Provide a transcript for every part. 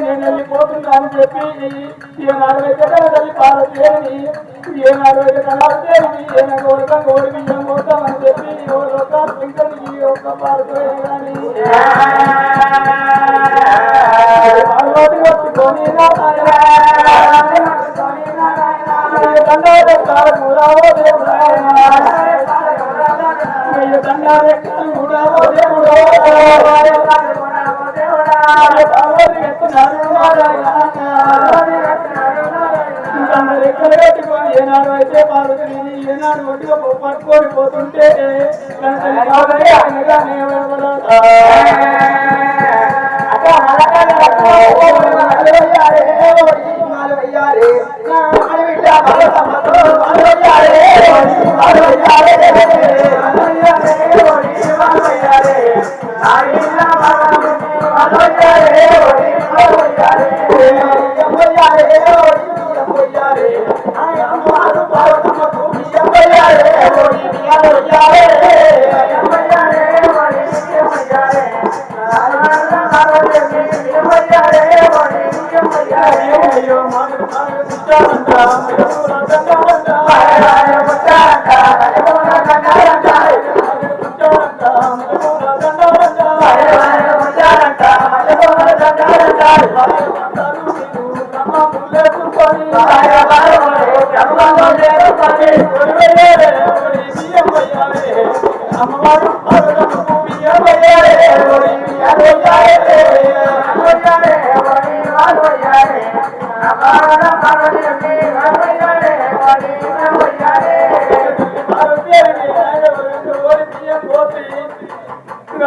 నేను వెళ్ళిపోతున్నా అని చెప్పి ఏనాడు అయితే తల్లి పాలదేవి ఏనాడు అయితే కళాదేవి ఏనాడు కోరిక కోరి బియ్యం పోతామని చెప్పి ఒక పింకడికి ఒక పాలదేవి కానీ పార్వతి పట్టుకొని నా తండ్రి కాలకు రావో దేవుడా తండ్రి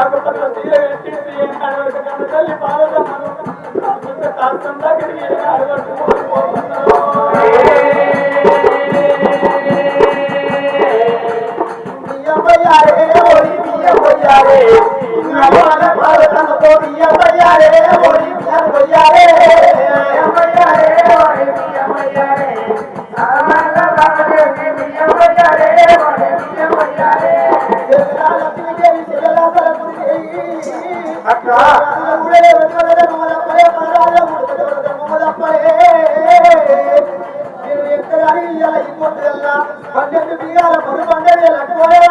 تھو تھو تھو تھو تھو పన్నెండు బియ్యాల పొడి పన్నెండు లోకాల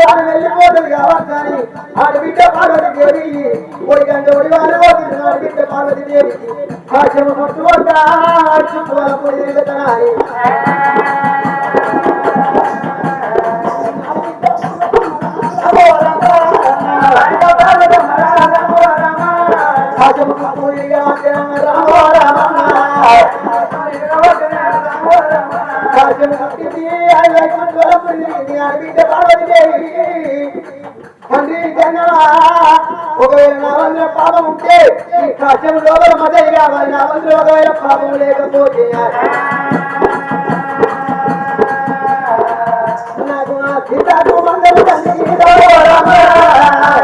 ನಾನು ಎಲ್ಲಿ ಹೋದರು ಯಾವಾಗ್ತಾನೆ ಹಾಡು ಬಿಟ್ಟ ಪಾರ್ವತಿ ದೇವಿ ಹೋಯ್ಕಂಡು ಹೊಡಿವಾರ ಹೋದ್ರು ನಾನು ಬಿಟ್ಟ ಪಾರ್ವತಿ ದೇವಿ ಆಶ್ರಮ ಕೊಟ್ಟು ಹೋದ ಚುಪ್ಪುವ ಕೊಡಿತಾನೆ Thank you. రాజ్యం లోపల మదైగా వల్ల మంత్రులమైన పాపం లేకపోతే నాకు ఆ కితాకు మందరు కన్నీరో రామ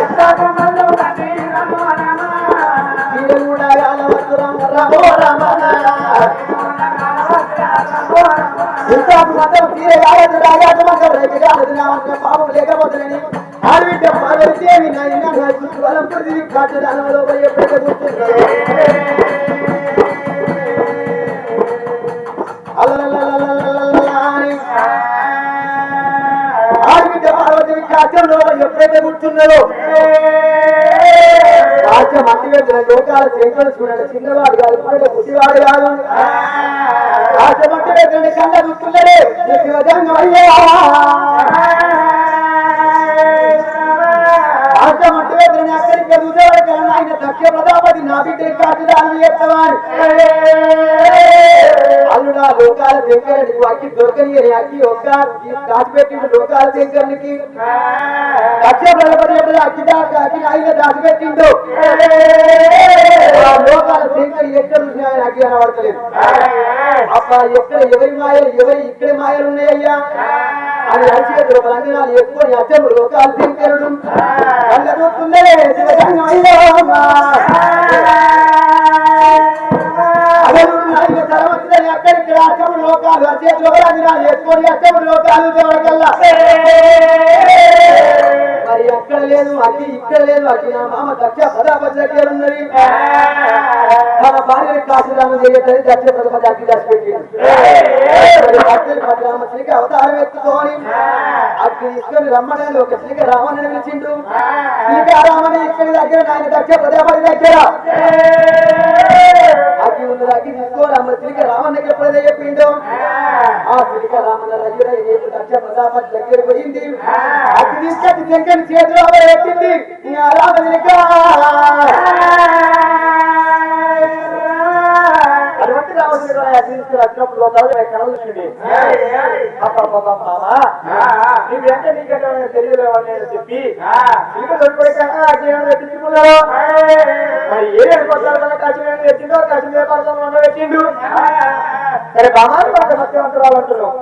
కితాకు మందరు కన్నీరో రామ తీరే గాలదు రాజాకు మందరు రేపు గాలదు నా పాపం లేకపోతే ఆడబిడ్డ పార్వతీదేవి నాయన నా ప్రతి కాచడాలలో పోయే పెద్ద కూర్చుంటారు ఆడబిడ్డ పార్వతి కాచంలో ఎప్పుడైతే కూర్చున్నదో కాచం అట్టి లోకాల చూడండి చిన్నవాడు కాదు పుట్టిన పుట్టివాడు కాదు కాచం అట్టి కళ్ళ చూస్తున్నాడే అయ్యా ఆయన దక్ష ప్రతాపతి నా బిడ్డ కాచడాలు చేస్తావాడు అల్లుడా లోకాల శంకరుడికి అక్కి దొరకని అక్కి ఒక్క దాచిపెట్టిండు లోకాల శంకరునికి దక్ష ప్రజపతి ఎప్పుడు అక్కి దాకా అక్కి ఆయన దాచిపెట్టిండు ఆ లోకాల శంకరు ఎక్కడ చూసినా ఆయన అక్కి కనబడతలేదు అబ్బా ఎక్కడ ఎవరి మాయలు ఎవరి ఇక్కడ మాయలు ఉన్నాయ్యా అని అరిచేతులు ఒక లంజనాలు ఎక్కువ అచ్చము లోకాల శంకరుడు కళ్ళ చూస్తుందే శివజంగం అయ్యో అక్కడికి అచ్చము లోకాలు అచ్చే చోరాజనాలు లోకాలు చివరికల్లా మరి అక్కడ లేదు అట్టి ఇక్కడ లేదు అట్టి నా మామ దక్ష పదా దగ్గర ఉన్నది తన భార్యని కాశీరామ చేయొచ్చని దక్షిణ ప్రథమ అట్టి దాచిపెట్టింది మరి భక్తులు పద్రామ శ్రీక అవతారం ఎత్తుకోని అట్టి తీసుకొని రమ్మని ఒక శ్రీక రామని పిలిచిండు శ్రీక రామని ఇక్కడి దగ్గర? ఆయన దక్షిణ ప్రజాపతి దగ్గర. అగ్గి ఉన్న అగ్గి తీసుకోవాలి అమ్మ శ్రీక రామన్నకి ఎప్పుడైతే చెప్పిండు. ఆ శ్రీక రామన్న రజుడ ఏడు దక్ష ప్రజాపతి దగ్గర పోయింది. అగ్గి తీసుకొచ్చి శంకరి చేతిలో పెట్టింది ఈ రామ తీసుకుని వచ్చినప్పుడు లోకాలు కళలు చూసింది నీవు అంటే నీకంటే తెలియలేవని చెప్పి ఇంకా దొరికిపోయాక అగ్ని తెచ్చుకున్నారు మరి ఏ అనుకుంటారు కాశ్మీర్ తెచ్చిందో కాశ్మీర్ ఉన్న పెట్టిండు సరే మనకు సత్యవంతురాలు అంటున్నావు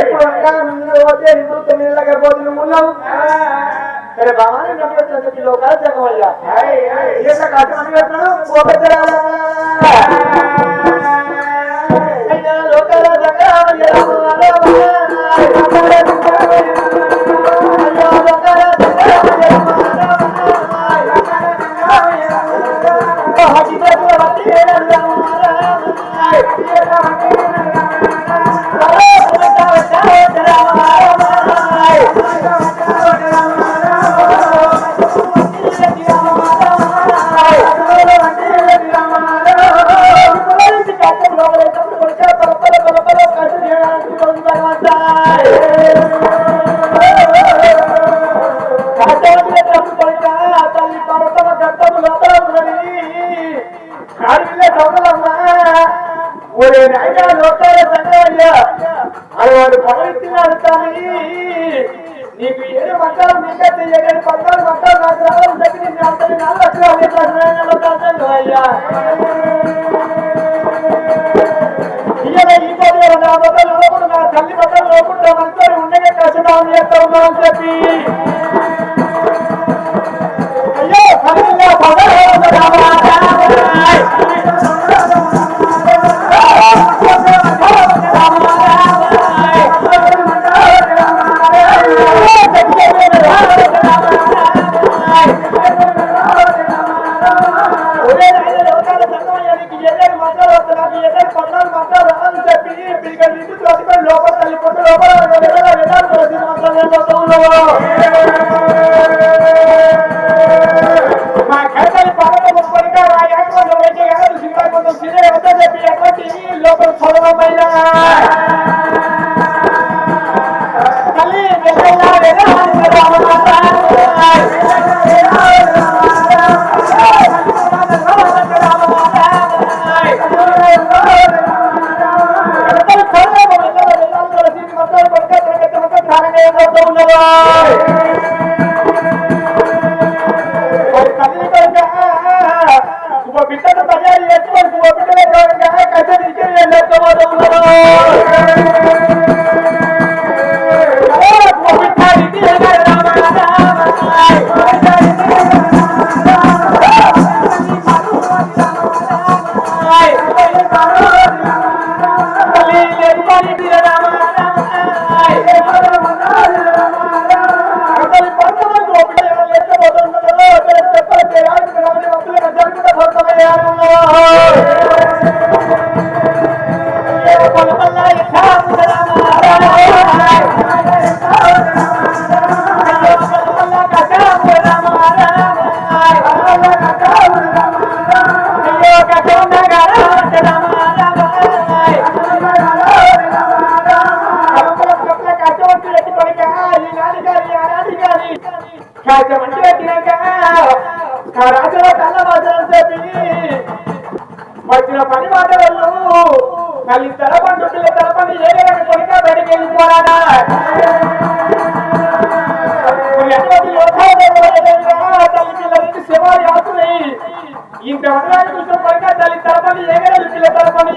ఇప్పుడు అనగా నువ్వు పోతే నువ్వు తొమ్మిది దగ్గర పోతే నువ్వు ఉన్నావు. సరే బామాని నమ్మి వచ్చిన చెప్పి లోకాలు జగమయ్యా? ఏ కాశ్మీర్ పెట్టినాడు oh Hallelujah. అలవాడు పగలెత్తినాడు కానీ నీకు ఏడు మంటాలు నీకే తెలియని పద్నాలుగు మంటాలు నాకు రావాలి చెప్పి నేను అంతని నాలుగు లక్షలు అదే ప్రశ్న అయ్యా ಬಿಟ್ಟದ ತಯಾರಿ ಎಚ್ಚು ಬಿಟ್ಟದ ಕಚೇರಿ ಎಲ್ಲ ఆ రాజుల కళ్ళ మాత్రం వచ్చిన పని మాటలు మళ్ళీ తలపండు పిల్ల తలపండి ఏదైనా కొనిక బయటకు వెళ్ళిపోరాడా ఇంత వదలాన్ని చూసిన కొనిక తల్లి తలపండి ఏగలేదు. పిల్ల తలపండి